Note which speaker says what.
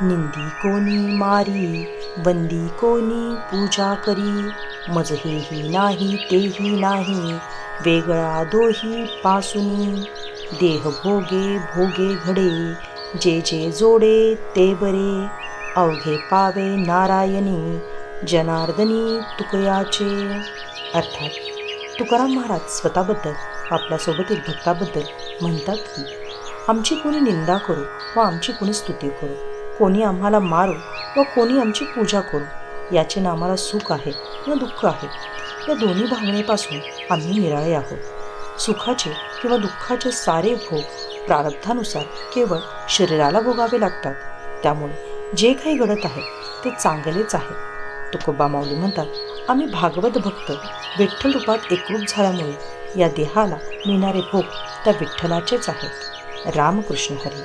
Speaker 1: निंदी कोणी मारी बंदी कोणी पूजा करी. मज हेही नाही तेही नाही वेगळा दोही पासुनी. देह भोगे भोगे घडे जे जे जोडे ते बरे. अवघे पावे नारायणी जनार्दनी तुकयाचे. अर्थात तुकाराम महाराज स्वतःबद्दल आपल्यासोबत एक भक्ताबद्दल म्हणतात की आमची कोणी निंदा करू व आमची कोणी स्तुती करू. कोणी आम्हाला मारू व कोणी आमची पूजा करू याचे ना आम्हाला सुख आहे न दुःख आहे? या दोन्ही भावनेपासून आम्ही निराळे आहोत. सुखाचे किंवा दुःखाचे सारे भोग प्रारब्धानुसार केवळ शरीराला भोगावे लागतात. त्यामुळे जे काही घडत आहे ते चांगलेच आहे. तुकोबा माऊली म्हणतात आम्ही भागवत भक्त विठ्ठल रूपात एकरूप झाल्यामुळे या देहाला मिळणारे भोग त्या विठ्ठलाचेच आहेत. रामकृष्ण हरी.